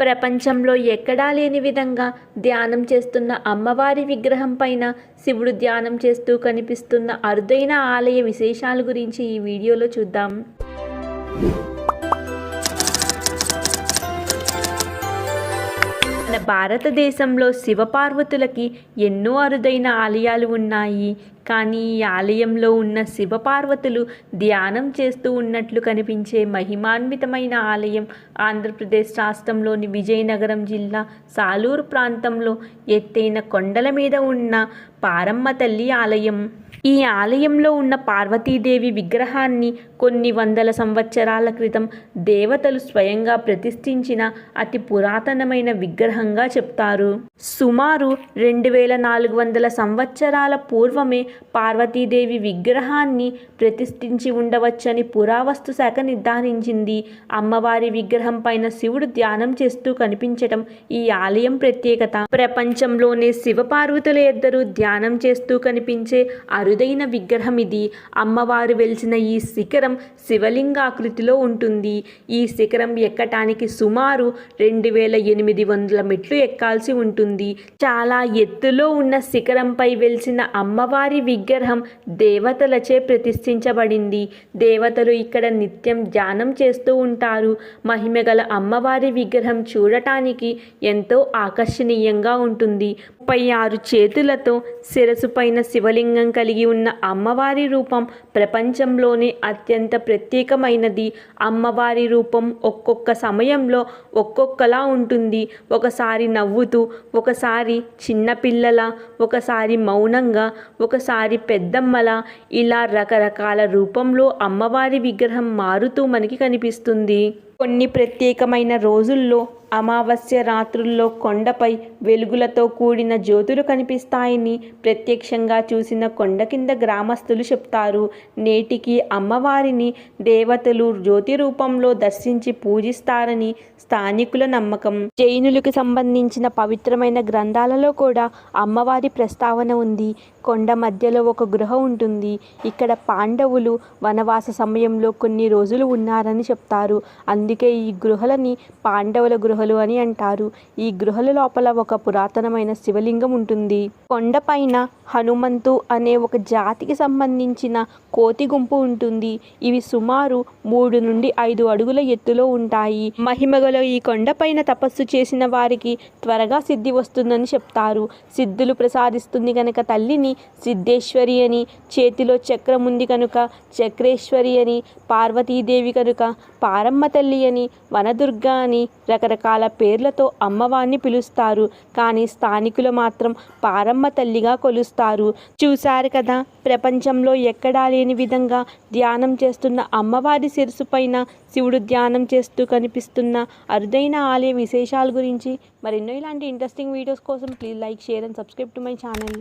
ప్రపంచంలో ఎక్కడా లేని విధంగా ధ్యానం చేస్తున్న అమ్మవారి విగ్రహం పైన శివుడు ధ్యానం చేస్తూ కనిపిస్తున్న అరుదైన ఆలయ విశేషాల గురించి ఈ వీడియోలో చూద్దాం. మన భారతదేశంలో శివపార్వతులకి ఎన్నో అరుదైన ఆలయాలు ఉన్నాయి. కానీ ఈ ఆలయంలో ఉన్న శివపార్వతులు ధ్యానం చేస్తూ ఉన్నట్లు కనిపించే మహిమాన్వితమైన ఆలయం ఆంధ్రప్రదేశ్ రాష్ట్రంలోని విజయనగరం జిల్లా సాలూరు ప్రాంతంలో ఎత్తైన కొండల మీద ఉన్న పారమ్మ తల్లి ఆలయం. ఈ ఆలయంలో ఉన్న పార్వతీదేవి విగ్రహాన్ని కొన్ని వందల సంవత్సరాల క్రితం దేవతలు స్వయంగా ప్రతిష్ఠించిన అతి పురాతనమైన విగ్రహంగా చెప్తారు. సుమారు రెండు వేల నాలుగు వందల సంవత్సరాల పూర్వమే పార్వతీదేవి విగ్రహాన్ని ప్రతిష్ఠించి ఉండవచ్చని పురావస్తు శాఖ నిర్ధారించింది. అమ్మవారి విగ్రహం పైన శివుడు ధ్యానం చేస్తూ కనిపించటం ఈ ఆలయం ప్రత్యేకత. ప్రపంచంలోనే శివపార్వతుల ఇద్దరు ధ్యానం చేస్తూ కనిపించే అరుదైన విగ్రహం ఇది. అమ్మవారు వెలిసిన ఈ శిఖరం శివలింగాకృతిలో ఉంటుంది. ఈ శిఖరం ఎక్కటానికి సుమారు రెండు వేల ఎనిమిది వందల మెట్లు ఎక్కాల్సి ఉంటుంది. చాలా ఎత్తులో ఉన్న శిఖరంపై వెలిసిన అమ్మవారి విగ్రహం దేవతలచే ప్రతిష్ఠించబడింది. దేవతలు ఇక్కడ నిత్యం ధ్యానం చేస్తూ ఉంటారు. మహిమగల అమ్మవారి విగ్రహం చూడటానికి ఎంతో ఆకర్షణీయంగా ఉంటుంది. ముప్పై ఆరు చేతులతో శిరసు పైన శివలింగం కలిగి ఉన్న అమ్మవారి రూపం ప్రపంచంలోనే అత్యంత ప్రత్యేకమైనది. అమ్మవారి రూపం ఒక్కొక్క సమయంలో ఒక్కొక్కలా ఉంటుంది. ఒకసారి నవ్వుతూ ఒకసారి చిన్నపిల్లల ఒకసారి మౌనంగా ఒకసారి పెద్దమ్మలా ఇలా రకరకాల రూపంలో అమ్మవారి విగ్రహం మారుతూ మనకి కనిపిస్తుంది. కొన్ని ప్రత్యేకమైన రోజుల్లో అమావాస్య రాత్రుల్లో కొండపై వెలుగులతో కూడిన జ్యోతులు కనిపిస్తాయని ప్రత్యక్షంగా చూసిన కొండ కింద గ్రామస్తులు చెప్తారు. నేటికి అమ్మవారిని దేవతలు జ్యోతి రూపంలో దర్శించి పూజిస్తారని స్థానికుల నమ్మకం. జైనులకు సంబంధించిన పవిత్రమైన గ్రంథాలలో కూడా అమ్మవారి ప్రస్తావన ఉంది. కొండ మధ్యలో ఒక గృహ ఉంటుంది. ఇక్కడ పాండవులు వనవాస సమయంలో కొన్ని రోజులు ఉన్నారని చెప్తారు. అందుకే ఈ గృహలని పాండవుల గృహలు అని అంటారు. ఈ గృహల లోపల ఒక పురాతనమైన శివలింగం ఉంటుంది. కొండపైన హనుమంతు అనే ఒక జాతికి సంబంధించిన కోతి గుంపు ఉంటుంది. ఇవి సుమారు మూడు నుండి ఐదు అడుగుల ఎత్తులో ఉంటాయి. మహిమగల ఈ కొండపైన తపస్సు చేసిన వారికి త్వరగా సిద్ధి వస్తుందని చెప్తారు. సిద్ధులు ప్రసాదిస్తుంది కనుక తల్లిని సిద్ధేశ్వరి అని చేతిలో చక్రం ఉంది కనుక చక్రేశ్వరి అని పార్వతీదేవి కనుక పారమ్మ తల్లి అని వనదుర్గ అని రకరకాల పేర్లతో అమ్మవారిని పిలుస్తారు. కానీ స్థానికులు మాత్రం పారమ్మ తల్లిగా కొలుస్తారు. చూశారు కదా ప్రపంచంలో ఎక్కడా లేని విధంగా ధ్యానం చేస్తున్న అమ్మవారి శిరసు పైన శివుడు ధ్యానం చేస్తూ కనిపిస్తున్న అరుదైన ఆలయ విశేషాల గురించి మరెన్నో ఇలాంటి ఇంట్రెస్టింగ్ వీడియోస్ కోసం please like share and subscribe to my channel